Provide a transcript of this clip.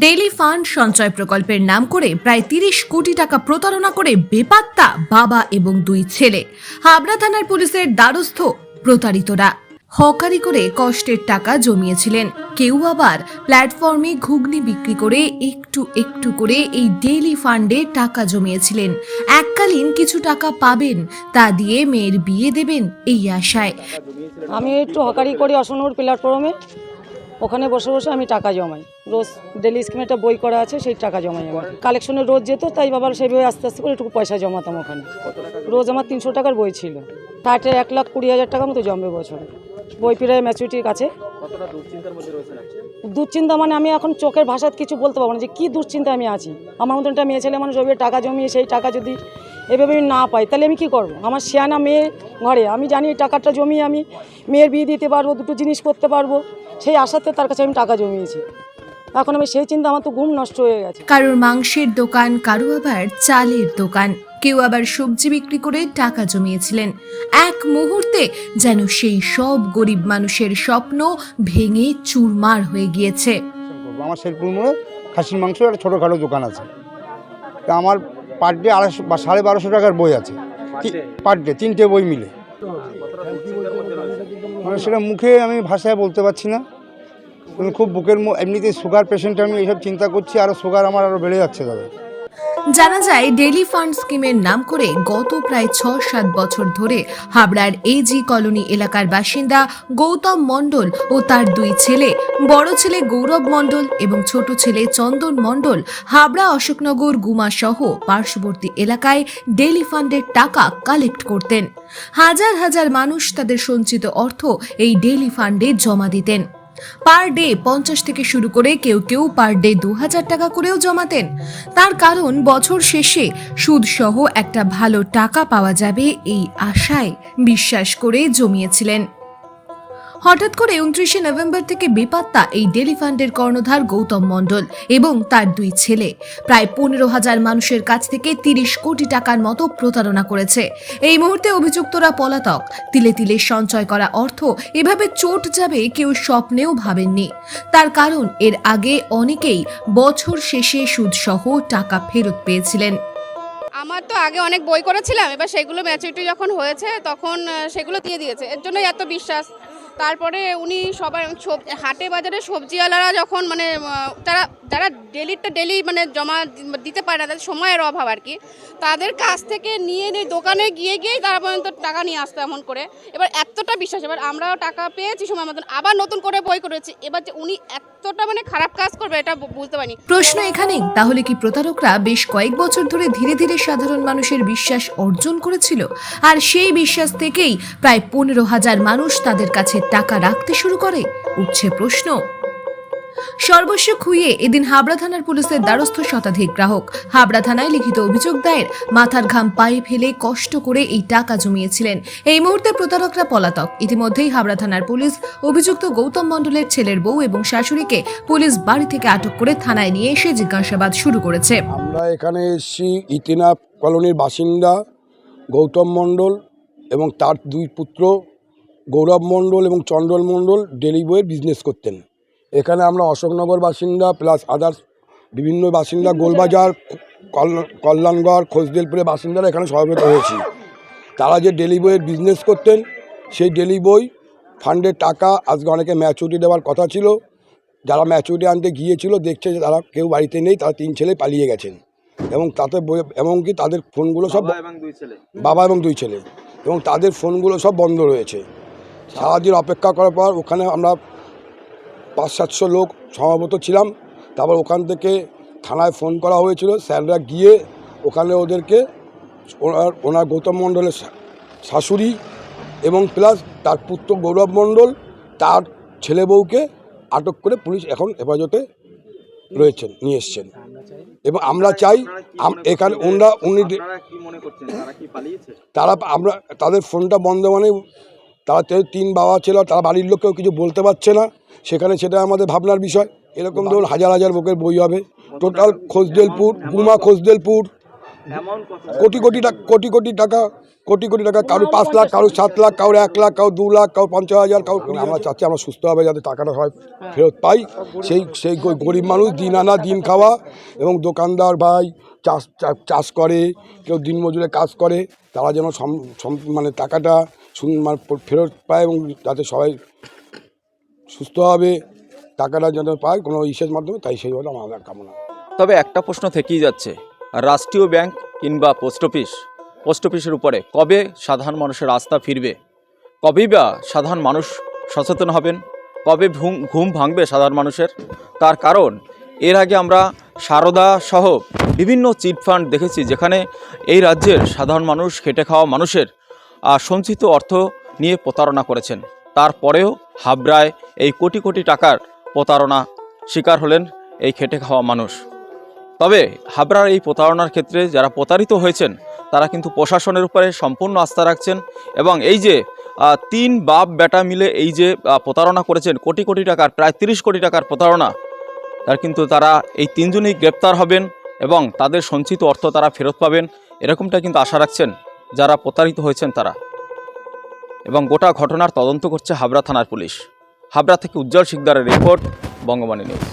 Daily fund সঞ্চয় প্রকল্পের নাম করে প্রায় তিরিশ কোটি টাকা প্রতারণা করে বেপাত্তা, বাবা এবং দুই ছেলে। হাবড়া থানার পুলিশের দ্বারস্থ প্রতারিতরা। হকারি করে কষ্টের টাকা জমিয়েছিলেন। কেউ আবার প্ল্যাটফর্মে ঘুগনি বিক্রি করে একটু একটু করে এই ডেইলি ফান্ডে টাকা জমিয়েছিলেন। এককালীন কিছু টাকা পাবেন, তা দিয়ে মেয়ের বিয়ে দেবেন এই আশায়। আমি একটু হকারি করি অশোকনগর প্ল্যাটফর্মে। ওখানে বসে বসে আমি টাকা জমাই। রোজ ডেলি স্কিমে একটা বই করা আছে সেই টাকা জমাই আমার কালেকশনে রোজ যেত তাই বাবার সেইভাবে আস্তে আস্তে করে একটু পয়সা জমাতাম ওখানে। রোজ আমার তিনশো টাকার বই ছিল। ষাটে এক লাখ কুড়ি হাজার টাকা মতো জমবে বছরে। বই প্রায় ম্যাচুরিটির কাছে। দুশ্চিন্তা মানে আমি এখন চোখের ভাষাত কিছু বলতে পারব না যে কী দুশ্চিন্তা আমি আছি। আমার মতন একটা মেয়ে ছেলে মানুষ ওইভাবে টাকা জমিয়ে সেই টাকা যদি এভাবে আমি না পাই তাহলে আমি কি করব? আমার শিয়ানা মেয়ে ঘরে আমি জানি টাকাটা জমিয়ে আমি মেয়ের বিয়ে দিতে পারব দুটো জিনিস করতে পারব। সেই আশাতে তার কাছে আমি টাকা জমিয়েছি। এখন আমি সেই চিন্তা আমার তো ঘুম নষ্ট হয়ে গেছে। কারোর মাংসের দোকান কারও আবার চালের দোকান। কেউ আবার সবজি বিক্রি করে টাকা জমিয়েছিলেন। এক মুহূর্তে যেন সেই সব গরিব মানুষের স্বপ্ন ভেঙে চুরমার হয়ে গিয়েছে। আমার শেরপুর মোড়ে খাসির মাংস একটা ছোটোখাটো দোকান আছে। তা আমার পার ডে আড়াইশো বা সাড়ে বারোশো টাকার বই আছে। পার ডে তিনটে বই মিলে। মানে সেটা মুখে আমি ভাষায় বলতে পারছি না। খুব বুকের এমনিতে সুগার পেশেন্ট আমি এইসব চিন্তা করছি আরও সুগার আমার আরও বেড়ে যাচ্ছে দাদা। জানা যায় ডেলি ফান্ড স্কিমের নাম করে গত প্রায় ছ সাত বছর ধরে হাবড়ার এজি কলোনি এলাকার বাসিন্দা গৌতম মণ্ডল ও তার দুই ছেলে, বড় ছেলে গৌরব মণ্ডল এবং ছোট ছেলে চন্দন মণ্ডল হাবড়া অশোকনগর গুমা সহ পার্শ্ববর্তী এলাকায় ডেলি ফান্ডের টাকা কালেক্ট করতেন। হাজার হাজার মানুষ তাদের সঞ্চিত অর্থ এই ডেলি ফান্ডে জমা দিতেন। পার ডে পঞ্চাশ থেকে শুরু করে কেউ কেউ পার ডে দু হাজার টাকা করেও জমাতেন। তার কারণ বছর শেষে সুদ সহ একটা ভালো টাকা পাওয়া যাবে এই আশায়। বিশ্বাস করে জমিয়েছিলেন। হঠাৎ করে উনত্রিশে নভেম্বর থেকে বেপাত্তা এই ডেলি ফান্ডের কর্ণধার গৌতম মণ্ডল এবং তার দুই ছেলে। প্রায় পনেরো হাজার মানুষের কাছ থেকে তিরিশ কোটি টাকার মতো প্রতারণা করেছে। এই মুহূর্তে অভিযুক্তরা পলাতক। তিলে তিলে সঞ্চয় করা অর্থ এভাবে চোট যাবে কেউ স্বপ্নেও ভাবেননি। তার কারণ, এর আগে অনেকেই বছর শেষে সুদসহ টাকা ফেরত পেয়েছিলেন। আমার তো আগে অনেক বই করেছিলাম, এবার সেগুলো ম্যাচুরিটি যখন হয়েছে তখন সেগুলো দিয়ে দিয়েছে। এর জন্যই এত বিশ্বাস। তারপরে উনি সবাই সব- হাটে বাজারে সবজিওয়ালারা যখন মানে তারা যারা ডেলিটা ডেলি মানে জমা দিতে পারে না, তাদের সময়ের অভাব আর কি, তাদের কাছ থেকে নিয়ে নিয়ে দোকানে গিয়ে গিয়েই তারা পর্যন্ত টাকা নিয়ে আসতো এমন করে। এবার এতটা বিশ্বাস, এবার আমরাও টাকা পেয়েছি সময় মতন, আবার নতুন করে বই করেছি। এবার যে উনি এতটা মানে খারাপ কাজ করবে, এটা বুঝতে পারিনি। প্রশ্ন এখানেই তাহলে কি প্রতারকরা বেশ কয়েক বছর ধরে ধীরে ধীরে সাধারণ মানুষের বিশ্বাস অর্জন করেছিল? আর সেই বিশ্বাস থেকেই প্রায় পনেরো হাজার মানুষ তাদের কাছে টাকা রাখতে শুরু করে? উঠছে প্রশ্ন। সর্বস্ব খুইয়ে এদিন হাবড়া থানার পুলিশের দ্বারস্থ শতাধিক গ্রাহক। হাবড়া থানায় লিখিত অভিযোগ দায়ের, মাথার ঘাম পায়ে ফেলে কষ্ট করে এই টাকা জমিয়েছিলেন। এই মুহূর্তে প্রতারকরা পলাতক। ইতিমধ্যেই হাবড়া থানার পুলিশ অভিযুক্ত গৌতম মণ্ডলের ছেলের বউ এবং শাশুড়িকে পুলিশ বাড়ি থেকে আটক করে থানায় নিয়ে এসে জিজ্ঞাসাবাদ শুরু করেছে। আমরা এখানে এসেছি ইতিনা কলোনির বাসিন্দা গৌতম মণ্ডল এবং তার দুই পুত্র গৌরব মণ্ডল এবং চণ্ডল মণ্ডল ডেলি বইয়ের বিজনেস করতেন। এখানে আমরা অশোকনগর বাসিন্দা প্লাস আদার্স বিভিন্ন বাসিন্দা গোলবাজার কল- কল্যাণগড় খোসদেলপুরের বাসিন্দারা এখানে সমবেত হয়েছি। তারা যে ডেলি বইয়ের বিজনেস করতেন সেই ডেলি বই ফান্ডের টাকা আজকে অনেকে ম্যাচুরিটি দেওয়ার কথা ছিল। যারা ম্যাচুরিটি আনতে গিয়েছিল দেখছে যে তারা কেউ বাড়িতে নেই তারা তিন ছেলে পালিয়ে গেছেন। এবং তাতে বই- এমনকি তাদের ফোনগুলো সব বাবা এবং দুই ছেলে। এবং তাদের ফোনগুলো সব বন্ধ রয়েছে। সারাদিন অপেক্ষা করার পর ওখানে আমরা পাঁচ সাতশো লোক সমাবেত ছিলাম। তারপর ওখান থেকে থানায় ফোন করা হয়েছিল স্যাররা গিয়ে ওখানে ওদেরকে ওনার ওনার গৌতম মণ্ডলের শাশুড়ি এবং প্লাস তার পুত্র গৌরব মণ্ডল তার ছেলে বউকে আটক করে পুলিশ এখন হেফাজতে রয়েছেন নিয়ে এসছেন। এবং আমরা চাই এখানে ওনরা উনি তারা আমরা তাদের ফোনটা বন্ধ মানে তারা তিন বাবা ছিল তারা বাড়ির লোককেও কিছু বলতে পারছে না। সেখানে সেটা আমাদের ভাবনার বিষয়। এরকম ধরুন হাজার হাজার বুকের বই হবে। টোটাল খোসদেলপুর গুমা খোসদেলপুর কোটি কোটি টাকা কোটি কোটি টাকা কোটি কোটি টাকা, কারও পাঁচ লাখ, কারও সাত লাখ, কারও এক লাখ, কারও দু লাখ, কারও পঞ্চাশ হাজার, কারও কুড়ি আমরা চাচ্ছি আমরা সুস্থভাবে যাতে টাকাটা হয়, ফেরত পাই। সেই সেই গরিব মানুষ দিন আনা, দিন খাওয়া এবং দোকানদার ভাই চাষ চাষ করে, কেউ দিন মজুরে কাজ করে, তারা যেন মানে টাকাটা মানে ফেরত পায় এবং যাতে সবাই সুস্থভাবে টাকাটা যেন পায়, কোনো ইসের মাধ্যমে, তাই সেই সেইভাবে আমাদের কামনা। তবে একটা প্রশ্ন থেকেই যাচ্ছে, রাষ্ট্রীয় ব্যাংক কিংবা পোস্ট অফিস পোস্ট অফিসের উপরে। কবে সাধারণ মানুষের আস্থা ফিরবে? কবেই বা সাধারণ মানুষ সচেতন হবেন? কবে ঘুম ভাঙবে সাধারণ মানুষের? তার কারণ, এর আগে আমরা সারদা সহ বিভিন্ন চিট ফান্ড দেখেছি যেখানে এই রাজ্যের সাধারণ মানুষ খেটে খাওয়া মানুষের সঞ্চিত অর্থ নিয়ে প্রতারণা করেছেন। তারপরেও হাবড়ায় এই কোটি কোটি টাকার প্রতারণা শিকার হলেন এই খেটে খাওয়া মানুষ। তবে হাবড়ার এই প্রতারণার ক্ষেত্রে যারা প্রতারিত হয়েছেন তারা কিন্তু প্রশাসনের উপরে সম্পূর্ণ আস্থা রাখছেন এবং এই যে তিন বাপ বেটা মিলে এই যে প্রতারণা করেছেন, কোটি কোটি টাকার, প্রায় তিরিশ কোটি টাকার প্রতারণা, তার কিন্তু তারা এই তিনজনই গ্রেপ্তার হবেন এবং তাদের সঞ্চিত অর্থ তারা ফেরত পাবেন, এরকমটা কিন্তু আশা রাখছেন যারা প্রতারিত হয়েছেন তারা। এবং গোটা ঘটনার তদন্ত করছে হাবড়া থানার পুলিশ। হাবড়া থেকে উজ্জ্বল শিকদারের রিপোর্ট, বঙ্গবাণী নিউজ।